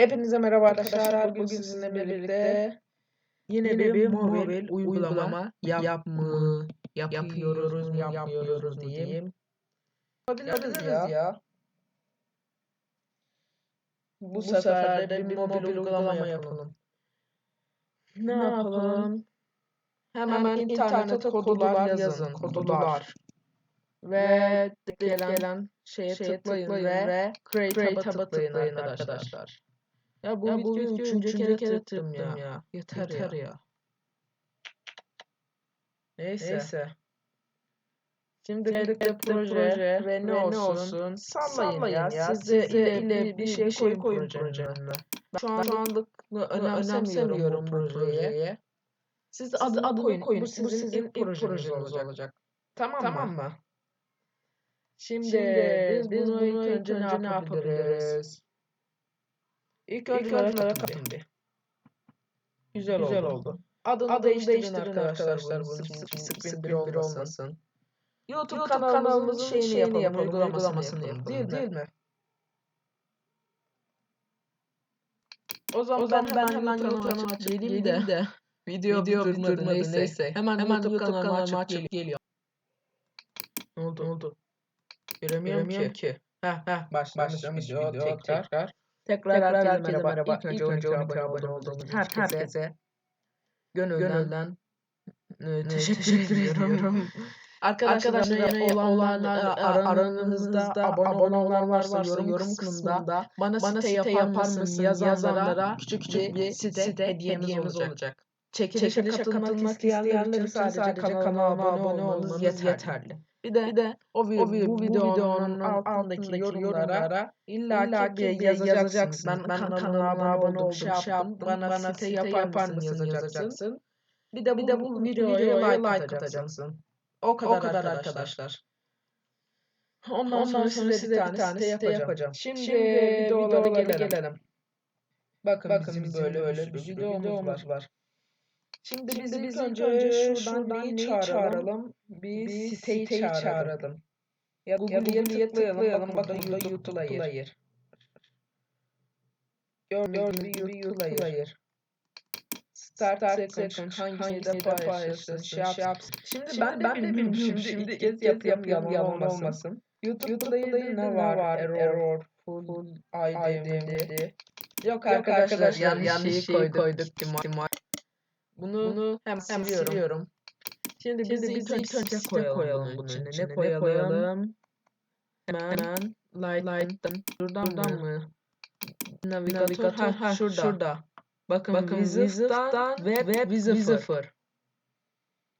Hepinize merhaba arkadaşlar. Bugün sizinle birlikte yine bir mobil uygulama yap mı, yapıyoruz mu, yapmıyoruz diyeyim. Yapabiliriz ya. Bu sefer de bir mobil uygulama yapalım. Ne yapalım? Hemen internete kodular yazın. Kodular. Ve gelen şeye tıklayın ve Create tab'a tıklayın arkadaşlar. Ya bu, ya bu videoyu üçüncü kere kere tıktım ya. ya. Yeter, Yeter ya. ya. Neyse. Neyse. Şimdi birlikte proje, proje ve ne olsun, olsun sallayın, sallayın ya. ya. Siz de ile, ile bir, bir şey koyun, projenin. Şu, an, şu anlık önemsemiyorum bu projeyi. Siz adı, adını koyun. koyun. Bu sizin, bu sizin ilk projeniz, projeniz olacak. olacak. Tamam, tamam mı? Şimdi, Şimdi biz, biz bunu ilk önce, önce ne yapabiliriz? İlk önce olarak. Güzel, Güzel oldu. oldu. Adını, Adını değiştirin, değiştirin arkadaşlar, arkadaşlar bunun için sık sık bin bir olmasın. YouTube, YouTube kanalımızın, kanalımızın şeyini, şeyini yapalım, yapalım uygulamasını, uygulamasını yapalım. Değil, değil mi? O zaman, o zaman ben, ben hemen YouTube kanalıma açıp geleyim de, de video, video durmadı, durmadı neyse. neyse. Hemen, hemen YouTube, YouTube kanalıma açıp, açıp geliyor. Ne oldu? Ne oldu? Göremiyorum, Göremiyorum ki. ki. Heh, heh, başlamış, başlamış video, video tekrar. tekrar. Tekrar, Tekrar herkese, merhaba. merhaba. İlk, önce, önce 12 abone olduğunuz için herkese, herkese gönülden, gönülden e, teşekkür, ediyorum. Arkadaşlar, Arkadaşlar olan, aranızda abone, abone olan varsa yorum, yorum kısmında bana, bana site, site yapar mısın yazanlara küçük küçük bir site, site hediyemiz, hediyemiz olacak. olacak. Çekilişe, Çekilişe katılmak, katılmak isteyenler için sadece, sadece kanalıma abone olmanız yeterli. yeterli. Bir de, bir de o, vi o bu videonun, videonun altındaki yorumlara illa, illa ki bir yazacaksın. Ben, ben kanalıma abone oldum, şey, şey yaptım, bana, bana site yapar mısın yazacaksın. Bir de bu, bir de bu videoya like, like atacaksın. O kadar, o kadar arkadaşlar. arkadaşlar. Ondan, Ondan sonra, sonra size bir tane, tane site yapacağım. yapacağım. Şimdi, Şimdi videolara gelelim. gelelim. Bakın, Bakın bizim, bizim böyle böyle bir videomuz var. var. Şimdi, Şimdi biz, biz önce, önce şuradan, neyi çağıralım? çağıralım? Bir, bir siteyi, siteyi çağıralım. çağıralım. Ya Google'ya Google tıklayalım. tıklayalım. Bakın burada YouTube Player. Gördüğünüz gibi YouTube Player. Start, Start second, hangi defa paylaşırsın, şey yapsın. Şimdi, şimdi ben, ben de bilmiyorum. Şimdi, şimdi ilk kez yap, yap, yalan, yalan olmasın. YouTube, YouTube Player'de ne var? Error, error full, full ID'mdi. Yok arkadaşlar, yanlış, yanlış şeyi koyduk. koyduk. Bunu, Bunu hem, hem siliyorum. Şimdi, Şimdi biz, biz ilk önce koyalım, koyalım bunun içine. içine. Ne koyalım? Ne koyalım? Hemen, Hemen light, light'tan şuradan, şuradan mı? Navigatör, Navigatör ha, ha, şurada. şurada. Bakın, Bakın Visif'tan Web, Web Visifer.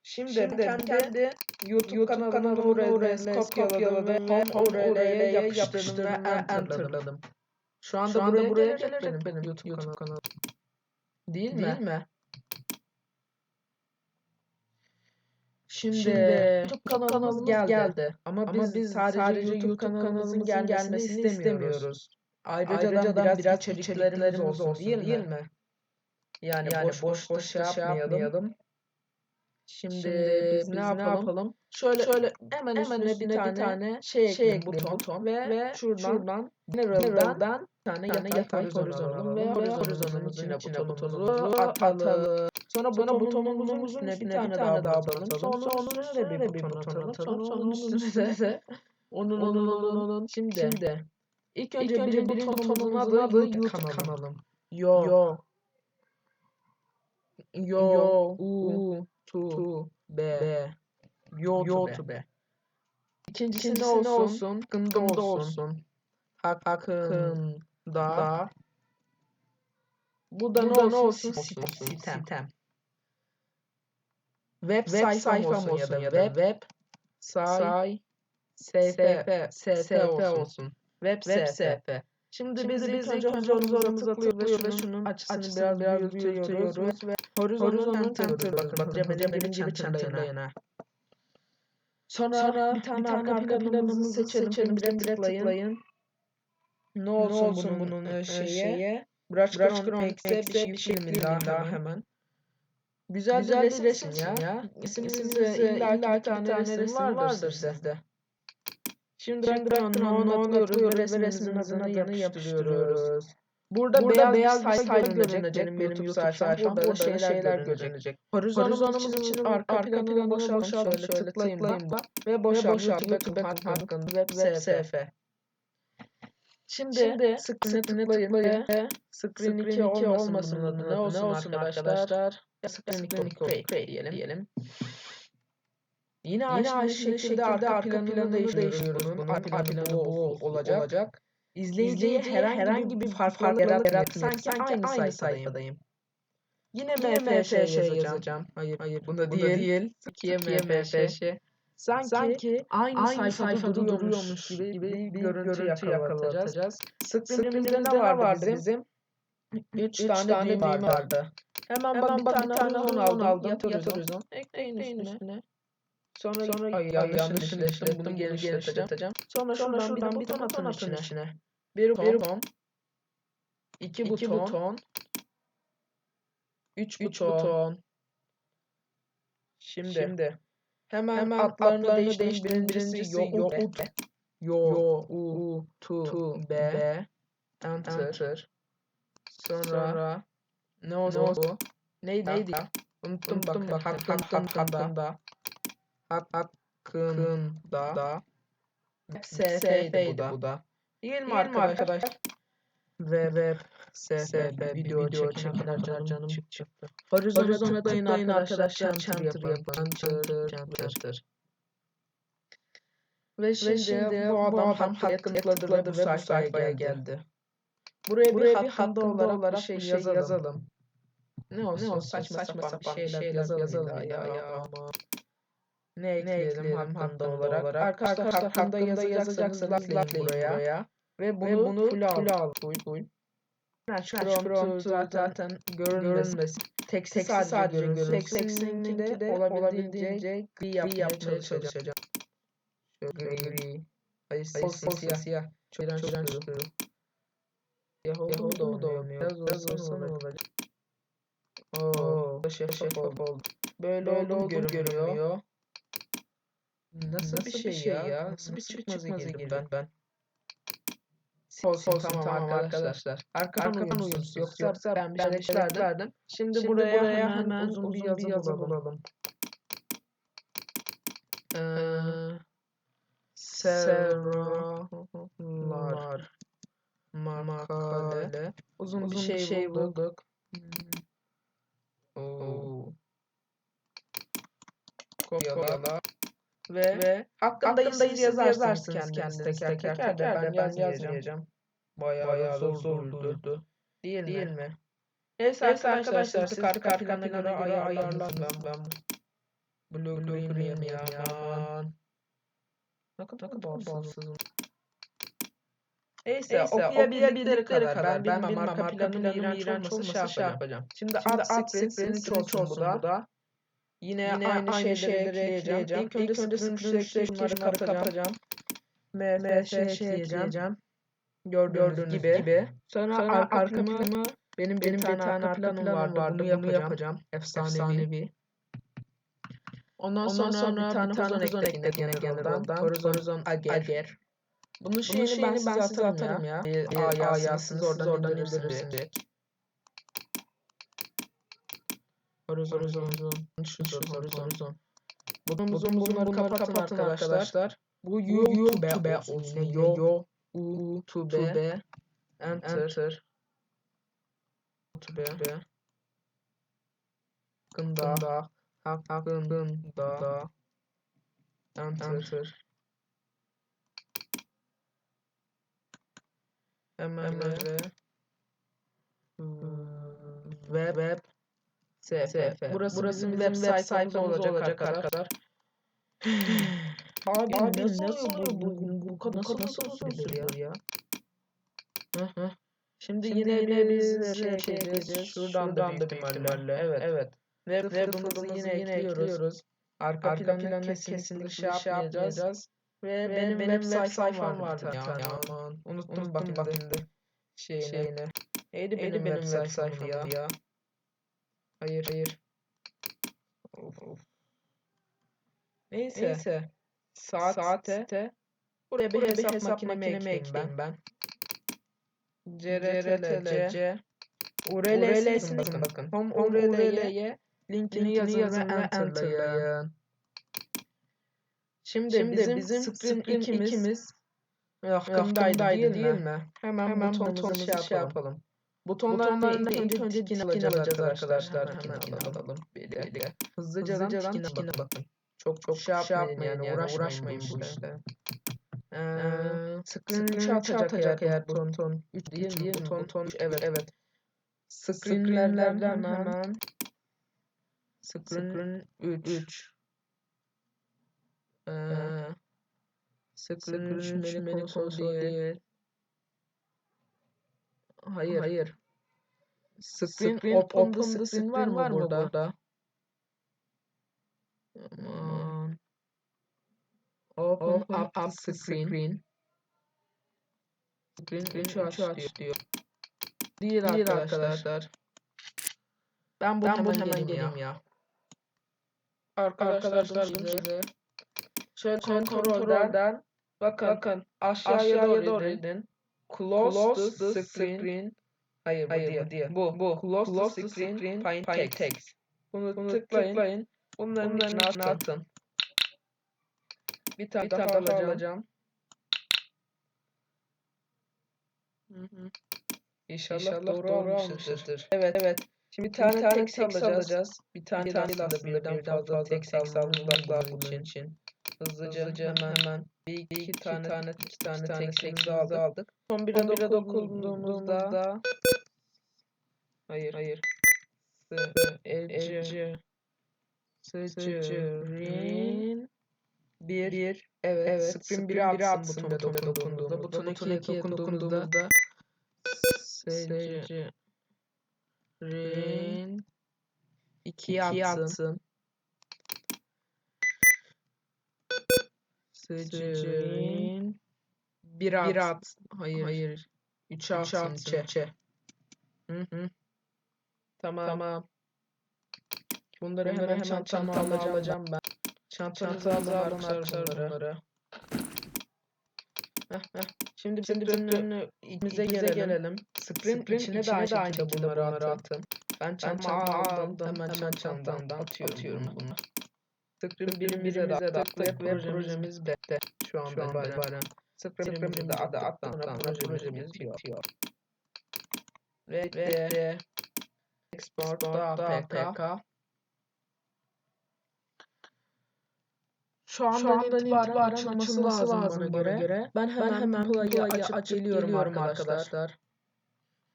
Şimdi, Şimdi kendi, kendi YouTube, YouTube kanalına URL'ini kopyaladım ve URL'ye yapıştırdım ve enterladım. Şu anda, Şu anda buraya, buraya gelecek benim, benim YouTube, YouTube kanalım. Değil, Değil mi? mi? Şimdi, Şimdi YouTube kanalımız, kanalımız geldi. geldi. Ama, Ama biz, biz sadece, sadece YouTube kanalımızın gelmesini, gelmesini istemiyoruz. istemiyoruz. Ayrıca, Ayrıca biraz, biraz içeriklerimiz olsun, olsun değil, değil mi? Yani, yani boş boş, boş şey, şey yapmayalım. Şimdi, Şimdi biz, ne yapalım? yapalım? Şöyle şöyle hemen, hemen üstüne, bir tane, bir tane şey, şey ekleyelim buton, buton ve, ve şuradan, şuradan General'dan bir tane yatay, yatay horizontalım ve horizontalın içine, içine butonumuzu atalım. Sonra, sonra butonumuzun üstüne bir tane daha atalım. Sonra onun üstüne de bir buton atalım. Sonra onun üstüne de onun onun onun şimdi şimdi ilk önce, ilk önce birinci butonumuzun adı YouTube kanalım. Yo. Yo. Yo. U. Tu. B. YouTube. İkincisi, İkincisi ne olsun? Hakkında olsun. Hakkında. Bu da ne olsun? Sitem. Sitem. Web, web sayfam olsun, olsun ya da web, web say, sayfa, sayfa olsun. Web, web sayfa. Şimdi, Şimdi biz, biz ilk önce horizonumuza tıklıyoruz ve şunun açısını, açısını biraz, biraz büyütüyoruz ve horizonun enter bakın bakın Cemil'in gibi çantayın ha. Sonra, Sonra bir tane, bir tane arka planımızı seçelim, seçelim bile tıklayın. Ne olsun, ne olsun bunun, bunun şeye? şeye? Brush Chrome X'e bir şey, bir şey daha, daha hemen. Güzel, Güzel bir resim, resim ya. ya. İsimizde illa bir tane, tane resim vardır sizde. Şimdi, Şimdi onu, onu, onu alıyoruz ve resmimizin adını yapıştırıyoruz. Burada, Burada beyaz, beyaz bir sayfa, görünecek. görünecek Benim, benim YouTube sayfam. Burada, Burada şeyler, şeyler görünecek. Horizontumuz için arka arka planını planını boşaltalım. boşaltalım. Şöyle tıklayayım da. Ve boşalt. YouTube hakkında web SF. Şimdi, Şimdi screen'e tıklayın tıklayın ve Screen 2 2 olmasın adı. Ne olsun arkadaşlar? Ya Screen Screen 2 2 diyelim. diyelim. Yine, Yine aynı şekilde, arka planını değiştiriyoruz. Bunun arka planı bu olacak. olacak. İzleyiciye herhangi bir farklılık yaratmayacak. Sanki aynı sayfadayım. Yine MFŞ yazacağım. yazacağım. Hayır, hayır. Bunda Bunda değil. değil. Türkiye MFŞ. Sanki, Sanki aynı, aynı sayfada, duruyormuş gibi, gibi bir, bir görüntü, görüntü yakalatacağız. yakalatacağız. Screen'imizde ne vardı bizim? 3 Üç tane, tane düğme düğme vardı. Hemen, Hemen bak bir tane, tane horizon horizon aldım. yatır Yatır horizon. horizon. Ekleyin Ekleyin üstüne. Sonra, Sonra ay, yanlış yanlış işledim. Bunu bunu genişleteceğim. Sonra, Sonra şuradan, şuradan bir buton atın içine. içine. Bir Bir buton. iki İki buton. buton. Üç Üç buton. buton. Şimdi, Şimdi hemen, hemen adlarını, adlarını değiştirin. Birincisi Birincisi Yohut. Yohut. Yo, Yo, U, Tu, Tu, B, B, Enter. Enter. Sonra, Sonra ne oldu? ne oldu? Neydi? Neydi? Unuttum, Unuttum bak hakkında. hakkında Hakkında. da SF'ydi bu da. bu da. Değil mi arkadaşlar? Ve ve SF video, video çeken çeken canım canım canım çık çıktı. Horizona tıklayın arkadaşlar. Enter yapın. yapın. Enter, Enter, enter. Ve şimdi, şimdi bu adam, adam hakkı hakkı tıkladı, ve bu ve bu sayfaya geldi. Buraya, Buraya bir hakkında olarak, bir şey yazalım. yazalım. Ne olsun, Ne olsun saçma, sapan, bir şeyler, yazalım yazalım illa ya. ya. Ama Ne ne ekleyelim, ekleyelim hakkında, hakkında olarak. olarak. Arkadaşlar, Arkadaşlar hakkında, hakkında yazacaksanız likelayın likelayın buraya. Ve bunu, Ve bunu full al. full. Full, full. Flash Flash Prompt prompt zaten görünmesin. Teksi Teksi sadece, sadece görünsün. görünsün. Tekstinki de de olabildiğince gri yapmaya yapmaya çalışacağım. Şöyle Gri. Hayır, Hayır, siyah. siyah. Çok. Siyah oldu mu da olmuyor. Biraz ne ne olacak? Oo, şeffaf şeffaf oldu. Böyle, Böyle oldu oldu görünüyor. Nasıl, bir şey, ya? Nasıl bir çıkmazı girdim ben? ben? Olsun, Olsun tamam, tamam arkadaşlar. arkadaşlar. Arkadan, Arkadan uyumsuz. Yoksa, Yoksa ben bir şey bir şey verdim. Şimdi, Şimdi buraya, buraya hemen, hemen uzun, bir yazı, bulalım. Ee, Serralar makale. Uzun, Uzun bir şey, bulduk. Oo. Kopyala. Ve, Ve, ve hakkında, yazarsınız yazarsınız kendiniz kendiniz teker teker teker de ben ben yazmayacağım. yazmayacağım. Bayağı, Bayağı zor zor durdu. Değil, Değil mi? mi? Neyse, Neyse arkadaşlar, arkadaşlar, siz arka arka plana göre ayarlarınız ben. ben. Blue, green, ya aman. Ne kadar, balsızım. Neyse, Neyse, okuyabildikleri kadar, kadar. ben bilmem bilmem arka planın iğrenç olması şey yapacağım. Şimdi, Şimdi art switch switch olsun bu da. Yine, Yine aynı, aynı şeyleri, şeyleri ekleyeceğim. ekleyeceğim. İlk önce, İlk önce sürekli şunları şunları kapatacağım. MFŞ ekleyeceğim. Gördüğünüz, Gördüğünüz gibi. gibi. Sonra, Sonra arka, arka planı, planı benim, benim bir tane, arka planım vardı. Bunu yapacağım. yapacağım. Efsanevi. Efsanevi. Ondan, Ondan sonra, bir tane, horizon horizon ekledik ekledik yine genelden. Horizon ager. ager. Bunun Bunun şeyini, şeyini ben size atarım atarım ya. ya. Bir Bir A A horizon. Horizon, Horizon, horizon. horizon. Bunun, Bunun, bunun, bunları bunları kapatın, arkadaşlar. Bu YouTube olsun. Yo, yo. U, to be. Enter. To be. Hakkında. Hakkında. Hakkında. Enter. Hemen ve Web. SF. Burası, Burası bizim web sayfamız olacak olacak arkadaşlar. Abi, Abi nasıl, nasıl bu? oluyor Bu, bu, kadar Nasıl- nasıl, nasıl oluyor ya? Hı hı. Şimdi, Şimdi yine, yine biz şey şey ekleyeceğiz. ekleyeceğiz. Şuradan, da büyük ihtimalle. Evet. Evet. Ve, fırınımızı yine, yine ekliyoruz. Arka, Arka planı, kesinlikle, şey şey yapmayacağız. Ve, Ve benim, benim web sayfam sayfam bir tane. tane. Aman. Unuttum, Unuttum bakın bakın şimdi. Şeyini. Şeyini. Neydi benim, benim web sayfamın adı ya? Hayır. Hayır. Of, of. Neyse. Neyse. Saat, Saate. saate. Buraya bir Buraya hesap, makinemi ekleyeyim ben. ben. CRTLC URL'sini bakın bakın. Home Home URL'ye linkini yazın, ve enterlayın. Şimdi, Şimdi bizim, bizim screen, screen ikimiz, ikimiz yakındaydı, değil, mi? mi? Hemen, Hemen butonumuzu butonumuzu şey şey yapalım. Butonların ilk önce, önce tikini alacağız alacağız arkadaşlar. Hemen Tikini alalım. alalım. Birlikte. Hızlıcadan Hızlıcadan tikine tikine bakın. bakın. Çok çok Şey şey yapmayın yapmayın yani, yani uğraşmayın uğraşmayın bu işte. işte. Ee, Screen screen 3'e üçe atacak eğer buton. buton. 3 Değil mi? Buton, Buton, evet. evet. Screenlerden hemen hemen screen Screen 3. 3. Ee, Screen screen 3 3 menü konsol değil. Hayır. Hayır. Screen, Screen open, open the the screen screen var mı burada? burada? Aman. Open, Open up, up the screen. screen. Screen Screen 3'ü aç, 3'ü aç diyor. Değil, Değil arkadaşlar. arkadaşlar. Ben bu Ben hemen, hemen geleyim geleyim ya. Arkadaşlar Arkadaşlar size şöyle kontrolden bakın, bakın aşağıya, aşağıya doğru doğru idin. idin. Close, Close the the screen. screen. Hayır, Hayır bu değil. Bu. Bu. Close, Close the screen, screen. find Find text. text. Bunu, Bunu tıklayın. tıklayın. Bunların, Bunların içine atın. atın. Bir tane Bir tane daha alacağım. alacağım. Hı hı. İnşallah, İnşallah doğru, doğru almışızdır. almışızdır. Evet, evet. Şimdi bir tane, tane text text alacağız. Bir tane Bir tane aslında birden, birden fazla, fazla text text almamız almamız için. Hızlıca, Hızlıca hemen, hemen bir iki, iki tane, tane- iki tane, tane textimizi textimizi aldık. aldık. Son bire, bire dokunduğumuzda, hayır, hayır. sı, Ece, sıcırın, bir, bir, evet, evet, 1'e bire atsın butona dokunduğumuzda. dokunduğumuzda. Buton Buton 2'ye ikiye dokunduğumuzda sıcırın, Rin 2'ye ikiye atsın. atsın. Sıcırın, bir Bir at. at. Hayır. Hayır. 3'e Üçe atsın atsın içe. içe. Hı hı. Tamam. Tamam. Bunları, Bunları hemen, hemen çantama alacağım, alacağım ben. Çantanıza alın arkadaşlar bunları. bunları. Şimdi, bütün önüne İkimize gelelim. gelelim. Screen, Screen içine, de aynı şekilde bunları atın. Ben çantama aldım. Hemen çantamdan atıyorum, atıyorum bunu. Screen birimize de attık ve ve projemiz bitti. Şu anda itibaren. birimize de attıktan sonra projemiz bitiyor. Ve, Ve de export Export da da APK. Şu Şu andan, andan itibaren, itibaren açılması, lazım, bana göre. Ben hemen, Ben hemen Play'ı açıp, açıp geliyorum, geliyorum arkadaşlar. arkadaşlar.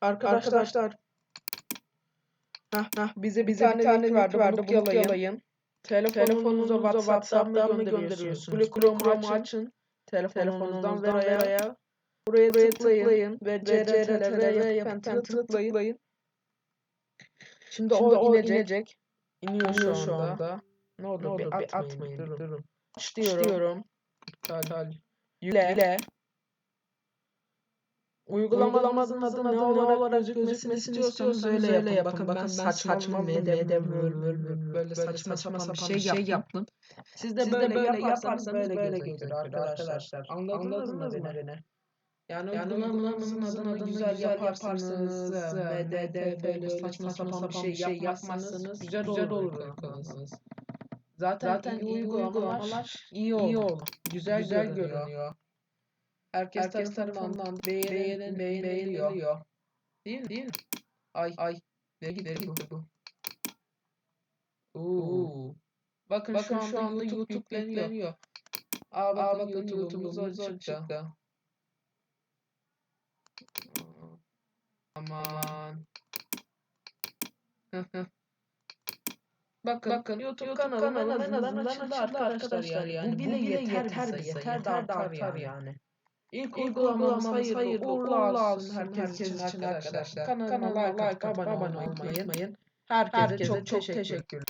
Arkadaşlar, heh, heh, bize bir Bize tane, bir tane link verdi. verdi, Bunu yalayın. yalayın. Telefonunuza Telefonunuza WhatsApp'tan WhatsApp'tan mı gönderiyorsunuz? gönderiyorsunuz? Google Chrome Chrome açın. açın. Telefonunuzdan veya veya buraya, buraya tıklayın, tıklayın ve ve CTRL yapıp tıklayın. Şimdi, Şimdi o o inecek. inecek. İniyor, İniyor şu anda. Ne olur, Ne olur bir bir atmayın. atmayın, durun. Diyorum. diyorum. İptal. Yükle. Yükle. Uygulamanızın adı ne olarak gözükmesini gözükmesini istiyorsanız öyle öyle yapın. yapın. Bakın ben saçmaladım, medem, böyle saçma sapan bir şey yaptım. Siz de Siz de böyle böyle yaparsanız yaparsanız böyle böyle gözükür arkadaşlar. Anladınız mı mı beni? Yani, Yani uygulamanızın adını adını güzel güzel yaparsınız, MDF böyle saçma sapan bir şey yapmazsanız güzel olur uygulamanız. Zaten, Zaten iyi iyi uygulamalar uygulamalar iyi iyi olur. olur. Güzel, Güzel görünüyor. görünüyor. Herkes, Herkes tarafından beğeniliyor. Değil mi? Değil mi? Ay ay. Ne gitti bu? Oo. Bakın, Bakın şu anda YouTube yükleniyor. Aa bakın, Aa bakın YouTube'umuz YouTube'umuz açık açık çıktı. Aman. Bakın, Bakın, YouTube, YouTube kanalım, kanalım en azından açıldı arkadaşlar, yani. Bu bile yeter, bize, yeter, de artar yani. İlk uygulamamız hayırlı, uğurlu olsun herkes, için arkadaşlar. Kanalıma like atıp abone olmayı unutmayın. Herkese, çok çok teşekkür